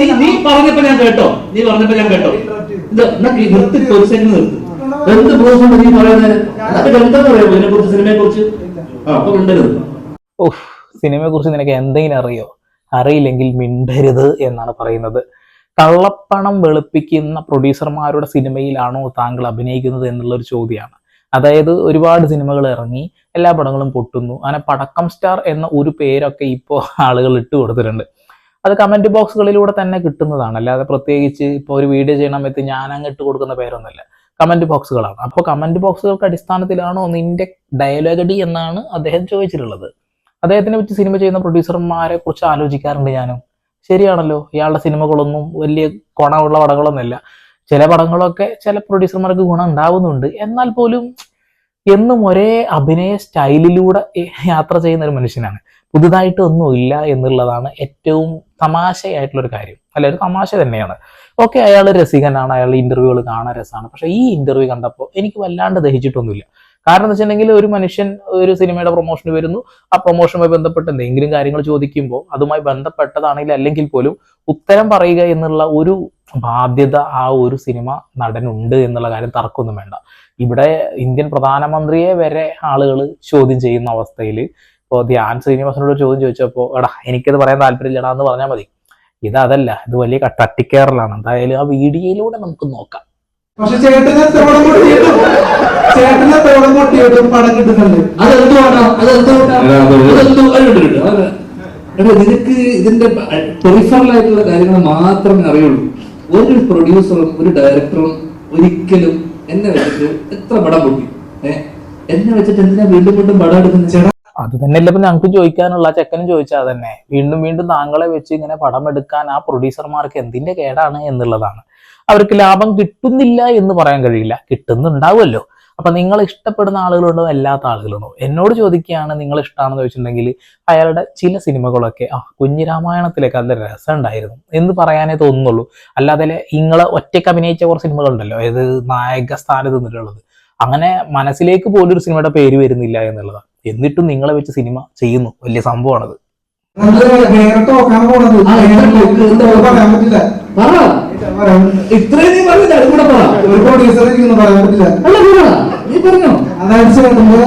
നീ നീ പറഞ്ഞപ്പോ ഞാൻ കേട്ടോ. നീ പറഞ്ഞപ്പോ ഞാൻ കേട്ടോ. ഇത് എന്നാ നിർത്തി ഒരു സെന്റ് നിർത്തി. എന്ത് ബോധമുണ്ട് നീ പറയുന്നത്? അതൊക്കെ എന്താ പറയുമോ ഇതിനെ കുറിച്ച് സിനിമയെ കുറിച്ച്? ആ അപ്പൊ മിണ്ടരുത് ഓഹ് സിനിമയെ കുറിച്ച് നിനക്ക് എന്തെങ്കിലും അറിയോ? അറിയില്ലെങ്കിൽ മിണ്ടരുത് എന്നാണ് പറയുന്നത്. കള്ളപ്പണം വെളുപ്പിക്കുന്ന പ്രൊഡ്യൂസർമാരുടെ സിനിമയിലാണോ താങ്കൾ അഭിനയിക്കുന്നത് എന്നുള്ള ഒരു ചോദ്യമാണ്. അതായത് ഒരുപാട് സിനിമകൾ ഇറങ്ങി എല്ലാ പടങ്ങളും പൊട്ടുന്നു. അങ്ങനെ പടക്കം സ്റ്റാർ എന്ന ഒരു പേരൊക്കെ ഇപ്പോൾ ആളുകൾ ഇട്ട് കൊടുത്തിട്ടുണ്ട് അത് കമന്റ് ബോക്സുകളിലൂടെ തന്നെ കിട്ടുന്നതാണ്. അല്ലാതെ പ്രത്യേകിച്ച് ഇപ്പോൾ ഒരു വീഡിയോ ചെയ്യണ സമയത്ത് ഞാൻ അങ്ങ് ഇട്ട് കൊടുക്കുന്ന പേരൊന്നുമല്ല. കമന്റ് ബോക്സുകളാണ് അപ്പോൾ കമന്റ് ബോക്സുകൾക്ക് അടിസ്ഥാനത്തിലാണോ നിന്റെ ഡയലോഗഡി എന്നാണ് അദ്ദേഹം ചോദിച്ചിട്ടുള്ളത്. അദ്ദേഹത്തിനെ വെച്ച് സിനിമ ചെയ്യുന്ന പ്രൊഡ്യൂസർമാരെ കുറിച്ച് ആലോചിക്കാറുണ്ട് ഞാനും. ശരിയാണല്ലോ ഇയാളുടെ സിനിമകളൊന്നും വലിയ ഗുണമുള്ള പടങ്ങളൊന്നുമല്ല. ചില പടങ്ങളൊക്കെ ചില പ്രൊഡ്യൂസർമാർക്ക് ഗുണം ഉണ്ടാവുന്നുണ്ട്. എന്നാൽ പോലും എന്നും ഒരേ അഭിനയ സ്റ്റൈലിലൂടെ യാത്ര ചെയ്യുന്ന ഒരു മനുഷ്യനാണ്. പുതുതായിട്ട് ഒന്നുമില്ല എന്നുള്ളതാണ് ഏറ്റവും തമാശയായിട്ടുള്ളൊരു കാര്യം. അല്ല ഒരു തമാശ തന്നെയാണ്. ഓക്കെ അയാൾ രസികനാണ് അയാൾ ഇന്റർവ്യൂകൾ കാണാൻ രസമാണ്. പക്ഷെ ഈ ഇന്റർവ്യൂ കണ്ടപ്പോൾ എനിക്ക് വല്ലാണ്ട് ദഹിച്ചിട്ടൊന്നുമില്ല. കാരണം എന്ന് വെച്ചിട്ടുണ്ടെങ്കിൽ ഒരു മനുഷ്യൻ ഒരു സിനിമയുടെ പ്രൊമോഷന് വരുന്നു. ആ പ്രൊമോഷനുമായി ബന്ധപ്പെട്ട് എന്തെങ്കിലും കാര്യങ്ങൾ ചോദിക്കുമ്പോൾ അതുമായി ബന്ധപ്പെട്ടതാണെങ്കിൽ അല്ലെങ്കിൽ പോലും ഉത്തരം പറയുക എന്നുള്ള ഒരു ബാധ്യത ആ ഒരു സിനിമ നടനുണ്ട് എന്നുള്ള കാര്യം തർക്കമൊന്നും വേണ്ട. ഇവിടെ ഇന്ത്യൻ പ്രധാനമന്ത്രിയെ വരെ ആളുകൾ ചോദ്യം ചെയ്യുന്ന അവസ്ഥയിൽ ഇപ്പോൾ ധ്യാൻ ശ്രീനിവാസനോട് ചോദ്യം ചോദിച്ചപ്പോൾ എടാ എനിക്കത് പറയാൻ താല്പര്യമില്ലടാ എന്ന് പറഞ്ഞാൽ മതി. ഇത് അതല്ല ഇത് വലിയ തട്ടിക്കേറലാണ്. എന്തായാലും ആ വീഡിയോയിലൂടെ നമുക്ക് നോക്കാം. പക്ഷെ ചേട്ടന് പണം കിട്ടുന്നുണ്ട്. നിനക്ക് ഇതിന്റെ പെറിഫറൽ ആയിട്ടുള്ള കാര്യങ്ങൾ മാത്രമേ അറിയുള്ളൂ. ഒരു പ്രൊഡ്യൂസറും ഒരു ഡയറക്ടറും ഒരിക്കലും എന്നെ വെച്ചിട്ട് എത്ര പടം പൊട്ടി. ഏഹ് എന്നെ വെച്ചിട്ട് എന്തിനാ വീണ്ടും വീണ്ടും പടം എടുക്കുന്നത് ചേട്ടാ അത് തന്നെയല്ല ഇപ്പൊ ഞങ്ങൾക്ക് ചോദിക്കാനുള്ള ആ ചെക്കനും ചോദിച്ചാൽ തന്നെ വീണ്ടും വീണ്ടും താങ്കളെ വെച്ച് ഇങ്ങനെ പടം എടുക്കാൻ ആ പ്രൊഡ്യൂസർമാർക്ക് എന്തിന്റെ കേടാണ് എന്നുള്ളതാണ്. അവർക്ക് ലാഭം കിട്ടുന്നില്ല എന്ന് പറയാൻ കഴിയില്ല. കിട്ടുന്നുണ്ടാവുമല്ലോ. അപ്പൊ നിങ്ങൾ ഇഷ്ടപ്പെടുന്ന ആളുകളുണ്ടോ അല്ലാത്ത ആളുകളുണ്ടോ? എന്നോട് ചോദിക്കുകയാണ് നിങ്ങൾ ഇഷ്ടമാണെന്ന് ചോദിച്ചിട്ടുണ്ടെങ്കിൽ അയാളുടെ ചില സിനിമകളൊക്കെ ആ കുഞ്ഞു രാമായണത്തിലേക്ക് നല്ല രസം ഉണ്ടായിരുന്നു എന്ന് പറയാനേ തോന്നുന്നുള്ളൂ. അല്ലാതെ നിങ്ങൾ ഒറ്റയ്ക്ക് അഭിനയിച്ച കുറച്ച് സിനിമകളുണ്ടല്ലോ അതായത് നായക സ്ഥാനത്ത് നിന്നിട്ടുള്ളത്. അങ്ങനെ മനസ്സിലേക്ക് പോലും ഒരു സിനിമയുടെ പേര് വരുന്നില്ല എന്നുള്ളതാണ് എന്നിട്ടും നിങ്ങളെ വെച്ച് സിനിമ ചെയ്യുന്നു. വലിയ സംഭവമാണത്. ഇത്രയും നീ പറഞ്ഞില്ല അത് കൂടെ പറ ഒരു പ്രൊഡ്യൂസർ പറയാൻ പറ്റില്ല. അല്ല പറ നീ പറഞ്ഞോ? അതായത് ചേട്ടന്റെ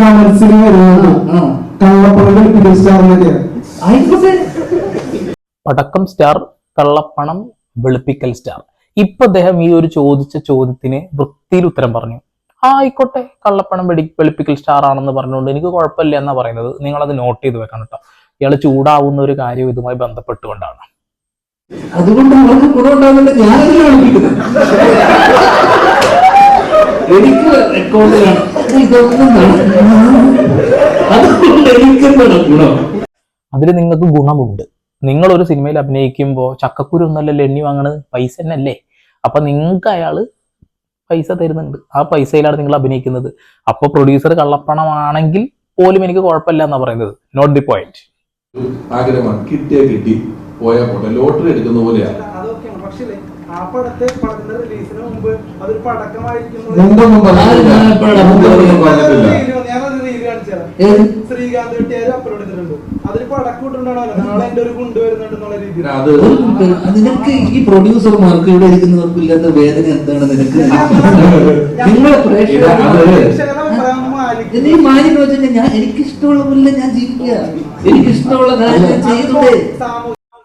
കമൽസിൽ വരുന്നത്. ആ കള്ളപ്പണം കളിപ്പിക്കുന്ന സ്റ്റാർ എന്നൊക്കെയാണ് പടക്കം സ്റ്റാർ കള്ളപ്പണം വെളുപ്പിക്കൽ സ്റ്റാർ. ഇപ്പൊ അദ്ദേഹം ഈ ഒരു ചോദിച്ച ചോദ്യത്തിന് വൃത്തിയിൽ ഉത്തരം പറഞ്ഞു. ആ ആയിക്കോട്ടെ കള്ളപ്പണം വെടി വെളുപ്പിക്കൽ സ്റ്റാർ ആണെന്ന് പറഞ്ഞുകൊണ്ട് എനിക്ക് കുഴപ്പമില്ല എന്നാ പറയുന്നത്. അത് നോട്ട് ചെയ്ത് വെക്കണം കേട്ടോ. ഇയാൾ ചൂടാവുന്ന ഒരു കാര്യം ഇതുമായി ബന്ധപ്പെട്ടുകൊണ്ടാണ്. അതുകൊണ്ട് അവർക്ക് ഗുണമുണ്ടാകുന്നുണ്ട്. ഞാൻ കളിപ്പിക്കുന്നത് എനിക്ക് അക്കൗണ്ടിലാണ് ഇതൊന്നും അതുകൊണ്ട് എനിക്കെന്താണ് ഗുണം? അതിൽ നിങ്ങൾക്ക് ഗുണമുണ്ട്. നിങ്ങൾ ഒരു സിനിമയിൽ അഭിനയിക്കുമ്പോൾ ചക്കക്കുരു ഒന്നല്ലല്ലോ എണ്ണി വാങ്ങണത്? പൈസ തന്നെയല്ലേ? അപ്പൊ നിങ്ങൾക്ക് അയാൾ പൈസ തരുന്നുണ്ട്. ആ പൈസയിലാണ് നിങ്ങൾ അഭിനയിക്കുന്നത്. അപ്പൊ പ്രൊഡ്യൂസർ കള്ളപ്പണമാണെങ്കിൽ പോലും എനിക്ക് കുഴപ്പമില്ല എന്നാ പറയുന്നത്. നോട്ട് ദി പോയിന്റ് ആഗ്രഹമാണ്. കിട്ടിയാ കിട്ടി. പോയാ പോട്ടെ ലോട്ടറി എടുക്കുന്ന പോലെയാണ്? ശ്രീകാന്ത് വെട്ടിയാര് അപ്ലോഡ് ചെയ്തിട്ടുണ്ട് നാളെ എന്റെ ഒരു രീതിയിൽ. നിനക്ക് ഈ പ്രൊഡ്യൂസർമാർക്ക് ഇവിടെ ഇരിക്കുന്നവർക്ക് ഇല്ലാത്ത വേദന എന്താണ് നിനക്ക്? നിങ്ങളെ പ്രേക്ഷകർ. നീ വെച്ചാൽ ഞാൻ എനിക്ക് ഇഷ്ടമുള്ള പോലെ ഞാൻ ജീവിക്കുക. എനിക്കിഷ്ടമുള്ള കാര്യം ഞാൻ ചെയ്തൂടെ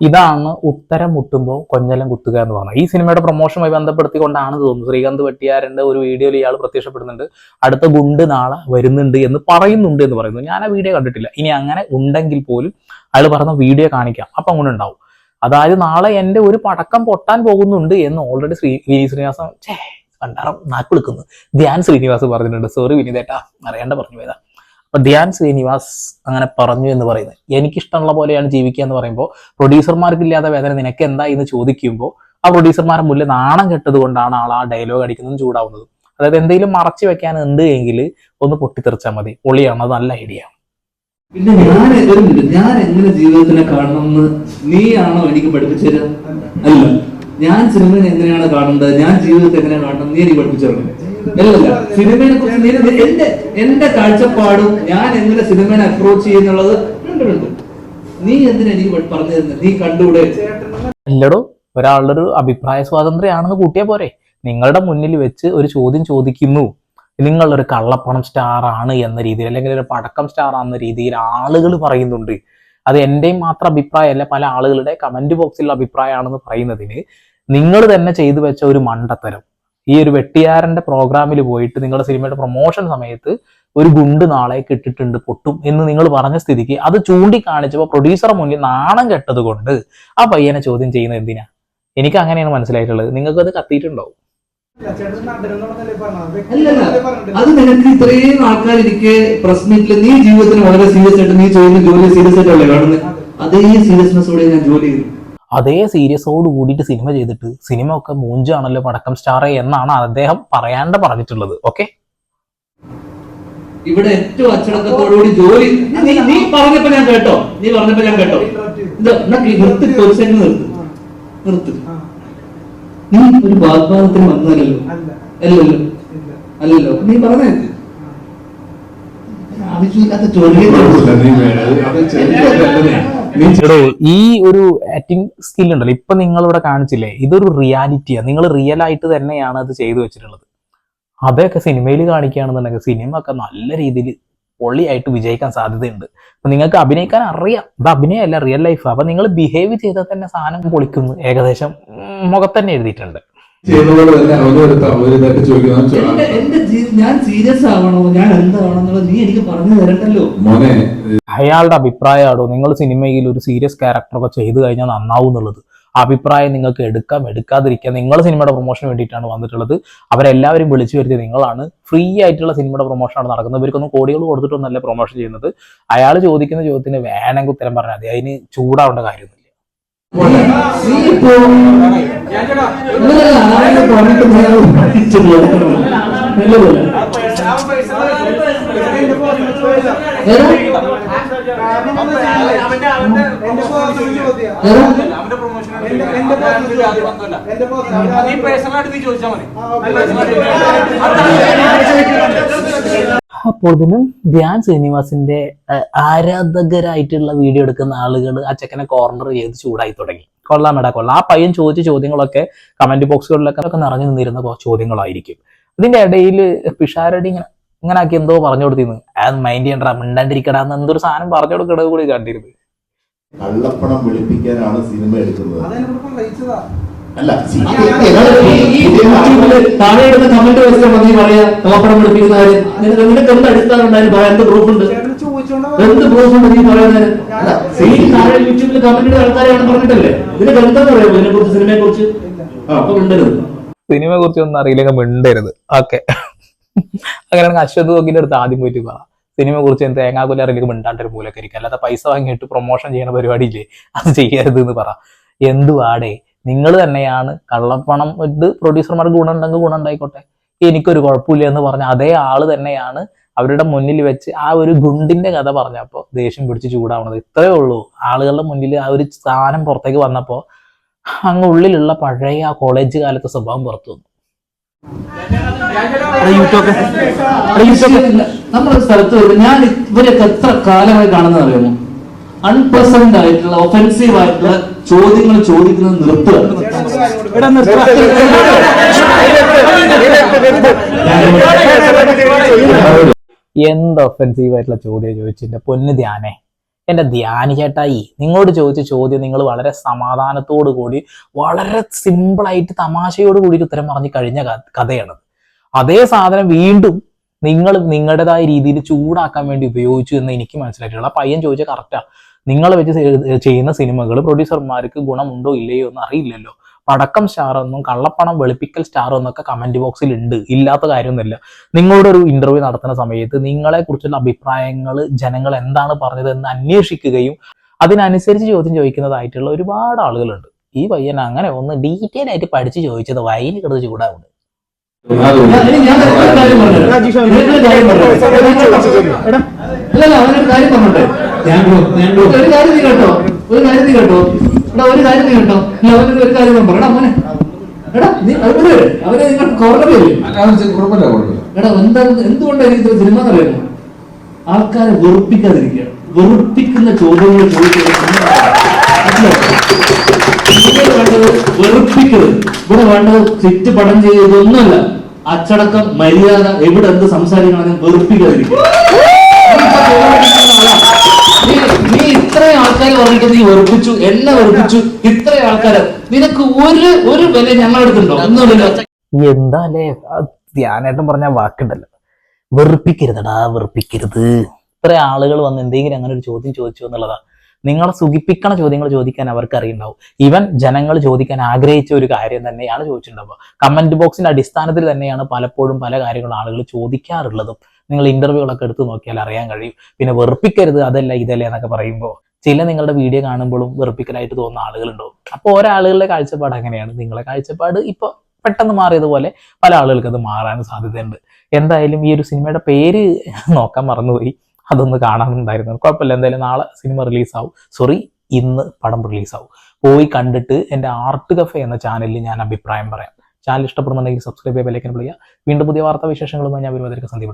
ഇതാണ് ഉത്തരം മുട്ടുമ്പോൾ കൊഞ്ഞലം കുത്തുക എന്ന് പറഞ്ഞത്. ഈ സിനിമയുടെ പ്രൊമോഷനുമായി ബന്ധപ്പെടുത്തിക്കൊണ്ടാണ് തോന്നുന്നത്. ശ്രീകാന്ത് വെട്ടിയാരന്റെ ഒരു വീഡിയോയിൽ ഇയാൾ പ്രത്യക്ഷപ്പെടുന്നുണ്ട്. അടുത്ത ഗുണ്ട് നാളെ വരുന്നുണ്ട് എന്ന് പറയുന്നുണ്ട് എന്ന് പറയുന്നു. ഞാൻ ആ വീഡിയോ കണ്ടിട്ടില്ല. ഇനി അങ്ങനെ ഉണ്ടെങ്കിൽ പോലും അയാൾ പറഞ്ഞ വീഡിയോ കാണിക്കാം. അപ്പൊ അങ്ങനെ ഉണ്ടാവും. അതായത് നാളെ എന്റെ ഒരു പടക്കം പൊട്ടാൻ പോകുന്നുണ്ട് എന്ന് ഓൾറെഡി ശ്രീ ശ്രീനിവാസൻ ഛേ കണ്ടാറം നാക്ക് ധ്യാൻ ശ്രീനിവാസ് പറഞ്ഞിട്ടുണ്ട്. സോറി വിനീതേട്ടാ അറിയേണ്ട പറഞ്ഞു പോയതാ. അപ്പൊ ധ്യാൻ ശ്രീനിവാസ് അങ്ങനെ പറഞ്ഞു എന്ന് പറയുന്നത്. എനിക്കിഷ്ടമുള്ള പോലെയാണ് ജീവിക്കുക എന്ന് പറയുമ്പോൾ പ്രൊഡ്യൂസർമാർക്ക് ഇല്ലാതെ വേദന നിനക്ക് എന്താ എന്ന് ചോദിക്കുമ്പോൾ ആ പ്രൊഡ്യൂസർമാരെ മുന്നിൽ നാണം കെട്ടത് കൊണ്ടാണ് ആൾ ആ ഡയലോഗ് അടിക്കുന്നതും ചൂടാവുന്നത്. അതായത് എന്തെങ്കിലും മറച്ചു വെക്കാൻ ഉണ്ട് എങ്കിൽ ഒന്ന് പൊട്ടിത്തെറിച്ചാൽ മതി. പൊളിയാണ് അത് നല്ല ഐഡിയ പിന്നെ ഞാൻ ഞാൻ എങ്ങനെ ജീവിതത്തിനെ കാണണമെന്ന് നീയാണോ എനിക്ക് പഠിപ്പിച്ചു അല്ല. ഞാൻ സിനിമ എങ്ങനെയാണ് കാണേണ്ടത്? ഞാൻ ജീവിതത്തെ എങ്ങനെയാണ് കാണണം നീ എനിക്ക് പഠിപ്പിച്ചു അല്ലല്ല സിനിമയെ കുറിച്ച് എന്റെ എന്റെ കാഴ്ചപ്പാടും ഞാൻ എങ്ങനെ സിനിമയെ അപ്രോച്ച് ചെയ്യുന്നുള്ളത് ഉണ്ട് നീ എന്തിനാ എനിക്ക് പറഞ്ഞു തരുന്നത്? നീ കണ്ടുകൂടെ? അല്ലടോ ഒരാളുടെ ഒരു അഭിപ്രായ സ്വാതന്ത്ര്യമാണെന്ന് കൂട്ടിയാൽ പോരെ. നിങ്ങളുടെ മുന്നിൽ വെച്ച് ഒരു ചോദ്യം ചോദിക്കുന്നു. നിങ്ങളൊരു കള്ളപ്പണം സ്റ്റാർ ആണ് എന്ന രീതിയിൽ അല്ലെങ്കിൽ ഒരു പടക്കം സ്റ്റാർ ആണെന്ന രീതിയിൽ ആളുകൾ പറയുന്നുണ്ട്. അത് എന്റെയും മാത്രം അഭിപ്രായമല്ല പല ആളുകളുടെ കമന്റ് ബോക്സിലുള്ള അഭിപ്രായമാണെന്ന് പറയുന്നതിന് നിങ്ങൾ തന്നെ ചെയ്തു വെച്ച ഒരു മണ്ടത്തരം. ഈ ഒരു വെട്ടിയാരന്റെ പ്രോഗ്രാമിൽ പോയിട്ട് നിങ്ങളുടെ സിനിമയുടെ പ്രൊമോഷൻ സമയത്ത് ഒരു ഗുണ്ട് നാളെ കിട്ടിട്ടുണ്ട് പൊട്ടും എന്ന് നിങ്ങൾ പറഞ്ഞ സ്ഥിതിക്ക് അത് ചൂണ്ടിക്കാണിച്ചപ്പോൾ പ്രൊഡ്യൂസറെ മുന്നിൽ നാണം കെട്ടത് കൊണ്ട് ആ പയ്യനെ ചോദ്യം ചെയ്യുന്നത് എന്തിനാ? എനിക്ക് അങ്ങനെയാണ് മനസ്സിലായിട്ടുള്ളത്. നിങ്ങൾക്ക് അത് കത്തിയിട്ടുണ്ടാവും. അത് നിനക്ക് ഇത്രയും ആൾക്കാർ ഇരിക്കെ പ്രസ് നീ ജീവിതത്തിന് വളരെ സീരിയസ് ആയിട്ട് നീ ചെയ്യുന്ന ജോലി സീരിയസ് ആയിട്ടല്ലേ കാണുന്നത് അതേ സീരിയസ്നെസ്സോടെ ഞാൻ ജോലി ചെയ്തു. അതേ സീരിയസോട് കൂടിയിട്ട് സിനിമ ചെയ്തിട്ട് സിനിമ ഒക്കെ മൂഞ്ചാണല്ലോ പടക്കം സ്റ്റാറേ എന്നാണ് അദ്ദേഹം പറയാണ്ട് പറഞ്ഞിട്ടുള്ളത്. ഓക്കെ? ഇവിടെ ഏറ്റവും അച്ചടക്കത്തോടുകൂടി ജോലി നീ നീ പറഞ്ഞപ്പോ ഞാൻ കേട്ടോ. നീ പറഞ്ഞപ്പോ ഞാൻ കേട്ടോ. ഇത് നിർത്തി നിർത്ത് ഒരു സെക്കൻഡ് നിർത്ത്. നിർത്ത്. നീ ഒരു വാഗ്വാദത്തിന് വന്നതല്ലോ അല്ല, അല്ലല്ലോ? അല്ലല്ലോ? നീ പറഞ്ഞേക്ക് ആവശ്യമില്ലാത്ത അത് എടോ ഈ ഒരു ആക്ടിങ് സ്കിൽ ഉണ്ടല്ലോ. ഇപ്പൊ നിങ്ങൾ ഇവിടെ കാണിച്ചില്ലേ? ഇതൊരു റിയാലിറ്റിയാണ് നിങ്ങൾ റിയൽ ആയിട്ട് തന്നെയാണ് അത് ചെയ്തു വെച്ചിട്ടുള്ളത്. അതൊക്കെ സിനിമയിൽ കാണിക്കുകയാണെന്നുണ്ടെങ്കിൽ സിനിമ ഒക്കെ നല്ല രീതിയിൽ പൊള്ളിയായിട്ട് വിജയിക്കാൻ സാധ്യതയുണ്ട്. അപ്പൊ നിങ്ങൾക്ക് അഭിനയിക്കാൻ അറിയാം. ഇത് അഭിനയമല്ല റിയൽ ലൈഫ് അപ്പൊ നിങ്ങൾ ബിഹേവ് ചെയ്താൽ തന്നെ സാധനം പൊളിക്കുന്നു. ഏകദേശം മുഖത്തന്നെ എഴുതിയിട്ടുണ്ട്. ചെയ്യുന്നതോട് തന്നെ അവനും ഒരു ത- ഒരു ഇതൊക്കെ ചോദിക്കുന്ന എന്റെ ഞാൻ സീരിയസ് ആവണോ? ഞാൻ എന്താവണോ എന്നുള്ളത് നീ എനിക്ക് പറഞ്ഞു തരണ്ടല്ലോ. മോനെ അയാളുടെ അഭിപ്രായമാണോ നിങ്ങൾ സിനിമയിൽ ഒരു സീരിയസ് ക്യാരക്ടറൊക്കെ ചെയ്തു കഴിഞ്ഞാൽ നന്നാവും എന്നുള്ളത്. അഭിപ്രായം നിങ്ങൾക്ക് എടുക്കാം എടുക്കാതിരിക്കാം. നിങ്ങൾ സിനിമയുടെ പ്രൊമോഷന് വേണ്ടിയിട്ടാണ് വന്നിട്ടുള്ളത്. അവരെല്ലാവരും വിളിച്ചു വരുത്തിയത് നിങ്ങളാണ്. ഫ്രീ ആയിട്ടുള്ള സിനിമയുടെ പ്രൊമോഷനാണ് നടക്കുന്നത്. ഇവർക്കൊന്നും കോടികൾ കൊടുത്തിട്ടൊന്നല്ല പ്രൊമോഷൻ ചെയ്യുന്നത്. അയാൾ ചോദിക്കുന്ന ചോദ്യത്തിന് വേണമെങ്കിൽ ഉത്തരം പറഞ്ഞാൽ മതി. അതിന് ചൂടാവേണ്ട കാര്യമൊന്നുമില്ല. നീ ഇപ്പോ ഇന്നലെ ആരെയും പറഞ്ഞിട്ട് അപ്പോൾ ഇതിനും ധ്യാൻ ശ്രീനിവാസിന്റെ ആരാധകരായിട്ടുള്ള വീഡിയോ എടുക്കുന്ന ആളുകൾ ആ ചെക്കനെ കോർണർ ചെയ്ത് ചൂടായി തുടങ്ങി. കൊള്ളാം എടാ കൊള്ളാം. ആ പയ്യൻ ചോദിച്ച ചോദ്യങ്ങളൊക്കെ കമന്റ് ബോക്സുകളിലൊക്കെ ഒക്കെ നിറഞ്ഞു നിന്നിരുന്ന ചോദ്യങ്ങളായിരിക്കും. ഇതിന്റെ ഇടയിൽ പിഷാരടി ഇങ്ങനെ ഇങ്ങനെ ആക്കി എന്തോ പറഞ്ഞു കൊടുത്തിരുന്നു. അത് മൈൻഡ് ചെയ്യണ്ട മിണ്ടാണ്ടിരിക്കടാ എന്ന് എന്തൊരു സാധനം പറഞ്ഞു കൊടുക്കണത് കൂടി കണ്ടിരുന്നു. കള്ളപ്പണം വെളുപ്പിക്കാനാണ് സിനിമ എടുക്കുന്നത്. അല്ല താഴെ ഇടുന്ന കമന്റ് വെച്ചാൽ മതി പറയാ കള്ളപ്പണം പഠിപ്പിക്കുന്ന കാര്യം. നിനക്ക് എന്ത് അടിസ്ഥാനം ഉണ്ടായാലും പറയാം എന്ത് പ്രൂഫ് ഉണ്ട്? എന്ത് പ്രൂഫ് ഉണ്ട് നീ പറയുന്നത് അല്ല ഈ താഴെ യൂട്യൂബിൽ കമന്റ് ഇടുന്ന ആൾക്കാരെയാണ് പറഞ്ഞിട്ടല്ലേ? ഇതിനൊക്കെ എന്താ പറയാ ഇതിനെ കുറിച്ച് സിനിമയെ കുറിച്ച് അപ്പൊ ഉണ്ടരുത് സിനിമയെ കുറിച്ച് ഒന്നും അറിയില്ലെങ്കിൽ മിണ്ടരുത്. ഓക്കെ. അങ്ങനെയാണെങ്കിൽ അശ്വത് ഗോഗിന്റെ അടുത്ത് ആദ്യം പോയിട്ട് പറ സിനിമയെ കുറിച്ച് എന്ത് തേങ്ങാക്കൊല്ലം അറിയില്ലെങ്കിൽ മിണ്ടാണ്ടൊരു മൂലൊക്കെ ഇരിക്കും അല്ലാതെ പൈസ വാങ്ങിയിട്ട് പ്രൊമോഷൻ ചെയ്യുന്ന പരിപാടിയില്ലേ? അത് ചെയ്യരുത് എന്ന് പറ. എന്തുവാടേ? നിങ്ങൾ തന്നെയാണ് കള്ളപ്പണം ഇത് പ്രൊഡ്യൂസർമാർക്ക് ഗുണമുണ്ടെങ്കിൽ ഗുണം ഉണ്ടായിക്കോട്ടെ എനിക്കൊരു കുഴപ്പമില്ല എന്ന് പറഞ്ഞ അതേ ആൾ തന്നെയാണ് അവരുടെ മുന്നിൽ വെച്ച് ആ ഒരു ഗുണ്ടിന്റെ കഥ പറഞ്ഞപ്പോൾ ദേഷ്യം പിടിച്ച് ചൂടാവണത് ഇത്രയേ ഉള്ളൂ. ആളുകളുടെ മുന്നിൽ ആ ഒരു സാധനം പുറത്തേക്ക് വന്നപ്പോൾ അങ്ങ് ഉള്ളിലുള്ള പഴയ ആ കോളേജ് കാലത്തെ സ്വഭാവം പുറത്തു വന്നു. നമ്മുടെ സ്ഥലത്ത് ഞാൻ ഇവരൊക്കെ എത്ര കാലമായി കാണുന്നത് അറിയാമോ? അൺപ്രസന്റ് ആയിട്ടുള്ള ഒഫൻസീവ് ആയിട്ടുള്ള ചോദ്യങ്ങൾ ചോദിക്കുന്നത് നിർത്തുക. എന്ത് ഒഫൻസീവ് ആയിട്ടുള്ള ചോദ്യം ചോദിച്ചിന്റെ പൊന്ന് ധ്യാനേ? എന്റെ ധ്യാനി ചേട്ടായി നിങ്ങളോട് ചോദിച്ച ചോദ്യം നിങ്ങൾ വളരെ സമാധാനത്തോടു കൂടി വളരെ സിമ്പിൾ ആയിട്ട് തമാശയോട് കൂടി ഉത്തരം പറഞ്ഞു കഴിഞ്ഞ കഥയാണ് അതേ സാധനം വീണ്ടും നിങ്ങൾ നിങ്ങളുടേതായ രീതിയിൽ ചൂടാക്കാൻ വേണ്ടി ഉപയോഗിച്ചു എന്ന് എനിക്ക് മനസ്സിലായിട്ടുള്ള ആ പയ്യൻ ചോദിച്ച കറക്റ്റാ നിങ്ങൾ വെച്ച് ചെയ്യുന്ന സിനിമകൾ പ്രൊഡ്യൂസർമാർക്ക് ഗുണമുണ്ടോ ഇല്ലയോ എന്ന് അറിയില്ലല്ലോ. പടക്കം സ്റ്റാർ എന്നും കള്ളപ്പണം വെളുപ്പിക്കൽ സ്റ്റാർ എന്നൊക്കെ കമന്റ് ബോക്സിൽ ഉണ്ട്. ഇല്ലാത്ത കാര്യമൊന്നുമില്ല. നിങ്ങളുടെ ഒരു ഇന്റർവ്യൂ നടത്തുന്ന സമയത്ത് നിങ്ങളെ കുറിച്ചുള്ള അഭിപ്രായങ്ങൾ ജനങ്ങൾ എന്താണ് പറഞ്ഞത് എന്ന് അന്വേഷിക്കുകയും അതിനനുസരിച്ച് ചോദ്യം ചോദിക്കുന്നതായിട്ടുള്ള ഒരുപാട് ആളുകളുണ്ട്. ഈ പയ്യൻ അങ്ങനെ ഒന്ന് ഡീറ്റെയിൽ ആയിട്ട് പഠിച്ച് ചോദിച്ചത് വയലിൽ കിടന്ന് ചൂടാവുണ്ട് ഞാൻ- ഇനി കാര്യം പറഞ്ഞുതരാം. ഇതിനൊരു കാര്യം പറഞ്ഞുതരാം. അല്ല അല്ല അവനൊരു കാര്യം പറഞ്ഞോട്ടെ ഒരു കാര്യം നീ കേട്ടോ ഒരു കാര്യം നീ കേട്ടോ എടാ ഒരു കാര്യം നീ കേട്ടോ ഇല്ല അവനൊരു ഒരു കാര്യം പറയടാ മോനെ എടാ നീ അവർ അവരെ നിങ്ങൾ എടാ എന്താ എന്തുകൊണ്ടാണ് എനിക്ക് സിനിമ എന്ന് പറയുന്നത് ആൾക്കാരെ വെറുപ്പിക്കാതിരിക്കുക വെറുപ്പിക്കുന്ന ചോദ്യങ്ങൾ ചോദിക്കുന്നത് വെറുപ്പിക്കരുത് ഇവിടെ വേണ്ടത് തെറ്റ് പടം ചെയ്തൊന്നുമല്ല അച്ചടക്കം മര്യാദ എവിടെ എന്ത് സംസാരിക്കണമെന്ന് വെറുപ്പിക്കാതിരിക്കും നീ ഇത്രയും ആൾക്കാർ പറഞ്ഞിട്ട് നീ വെറുപ്പിച്ചു എന്നെ വെറുപ്പിച്ചു ഇത്രയും ആൾക്കാരെ. നിനക്ക് ഒരു ഒരു വില ഞങ്ങളെടുത്തുണ്ടോ എന്താ അല്ലേ ധ്യാനായിട്ടും പറഞ്ഞ വാക്കുണ്ടല്ലോ. വെറുപ്പിക്കരുതടാ വെറുപ്പിക്കരുത്. ഇത്ര ആളുകൾ വന്ന് എന്തെങ്കിലും അങ്ങനെ ഒരു ചോദ്യം ചോദിച്ചു എന്നുള്ളതാ. നിങ്ങളെ സുഖിപ്പിക്കണ ചോദ്യങ്ങൾ ചോദിക്കാൻ അവർക്ക് അറിയുണ്ടാവും. ഈവൻ ജനങ്ങൾ ചോദിക്കാൻ ആഗ്രഹിച്ച ഒരു കാര്യം തന്നെയാണ് ചോദിച്ചിട്ടുണ്ടാവുക. കമന്റ് ബോക്സിന്റെ അടിസ്ഥാനത്തിൽ തന്നെയാണ് പലപ്പോഴും പല കാര്യങ്ങളും ആളുകൾ ചോദിക്കാറുള്ളതും. നിങ്ങൾ ഇന്റർവ്യൂകളൊക്കെ എടുത്ത് നോക്കിയാൽ അറിയാൻ കഴിയും. പിന്നെ വെറുപ്പിക്കരുത് അതല്ല ഇതല്ല എന്നൊക്കെ പറയുമ്പോൾ ചില നിങ്ങളുടെ വീഡിയോ കാണുമ്പോഴും വെറുപ്പിക്കലായിട്ട് തോന്നുന്ന ആളുകളുണ്ടാവും. അപ്പോൾ ഓരോ ആളുകളുടെ കാഴ്ചപ്പാട് അങ്ങനെയാണ്. നിങ്ങളെ കാഴ്ചപ്പാട് ഇപ്പോൾ പെട്ടെന്ന് മാറിയതുപോലെ പല ആളുകൾക്ക് അത് മാറാൻ സാധ്യതയുണ്ട്. എന്തായാലും ഈ ഒരു സിനിമയുടെ പേര് നോക്കാൻ മറന്നുപോയി. അതൊന്ന് കാണാനുണ്ടായിരുന്നു. കുഴപ്പമില്ല. എന്തായാലും നാളെ സിനിമ റിലീസാവും സോറി ഇന്ന് പടം റിലീസാവും പോയി കണ്ടിട്ട് എന്റെ ആർട്ട് കഫേ എന്ന ചാനലിൽ ഞാൻ അഭിപ്രായം പറയാം. ചാനൽ ഇഷ്ടപ്പെടുന്നുണ്ടെങ്കിൽ സബ്സ്ക്രൈബ് ചെയ്യാൻ ബെല്ലൈക്കൻ വിളിക്കുക വീണ്ടും പുതിയ വാർത്താ വിശേഷങ്ങളുമായി ഞാൻ വരുന്നതിലേക്ക് സന്ദീപ്